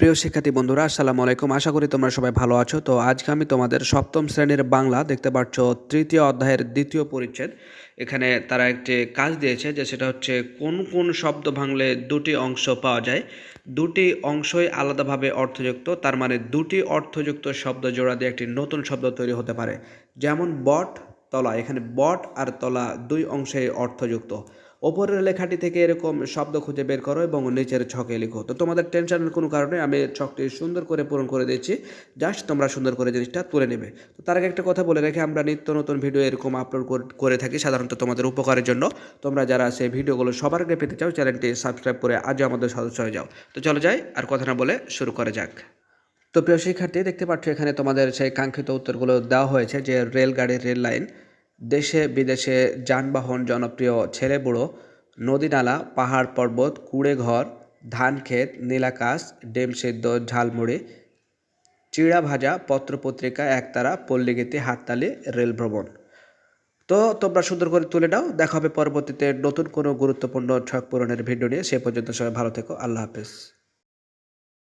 প্রিয় শিক্ষার্থী বন্ধুরা, আসসালামু আলাইকুম। আশা করি তোমরা সবাই ভালো আছো। তো আজকে আমি তোমাদের সপ্তম শ্রেণির বাংলা দেখতে পাচ্ছ, তৃতীয় অধ্যায়ের দ্বিতীয় পরিচ্ছেদ। এখানে তারা একটি কাজ দিয়েছে যে সেটা হচ্ছে কোন কোন শব্দ ভাঙলে দুটি অংশ পাওয়া যায়। দুটি অংশই আলাদাভাবে অর্থযুক্ত, তার মানে দুটি অর্থযুক্ত শব্দ জোড়া দিয়ে একটি নতুন শব্দ তৈরি হতে পারে। যেমন বট, তলা। এখানে বট আর তলা দুই অংশে অর্থযুক্ত। ওপরের লেখাটি থেকে এরকম শব্দ খুঁজে বের করো এবং নিচের ছকে লিখো। তো তোমাদের টেনশনের কোনো কারণে আমি ছকটি সুন্দর করে পূরণ করে দিচ্ছি জাস্ট তোমরা সুন্দর করে জিনিসটা তুলে নেবে। তো তার আগে একটা কথা বলে রাখি আমরা নিত্য নতুন ভিডিও এরকম আপলোড করে থাকি সাধারণত তোমাদের উপকারের জন্য। তোমরা যারা সেই ভিডিওগুলো সবার আগে পেতে চাও চ্যানেলটি সাবস্ক্রাইব করে আজও আমাদের সদস্য হয়ে যাও। তো চলো যাই আর কথা না বলে শুরু করা যাক। তো প্রিয় শিক্ষার্থী, দেখতে পাচ্ছ এখানে তোমাদের সেই কাঙ্ক্ষিত উত্তরগুলো দেওয়া হয়েছে যে রেলগাড়ির রেল লাইন দেশে বিদেশে যানবাহন জনপ্রিয় ছেলে বুড়ো, নদী নালা, পাহাড় পর্বত, কুড়ে ঘর, ধান ক্ষেত, নীলাকাশ, ডেম সেদ্ধ, ঝালমুড়ি, চিড়া ভাজা, পত্রপত্রিকা, একতারা, পল্লীগীতি, হাততালি, রেল ভ্রমণ। তো তোমরা সুন্দর করে তুলে নাও। দেখা হবে পরবর্তীতে নতুন কোনো গুরুত্বপূর্ণ ছক পূরণের ভিডিও নিয়ে। সে পর্যন্ত সবাই ভালো থেকো। আল্লাহ হাফেজ।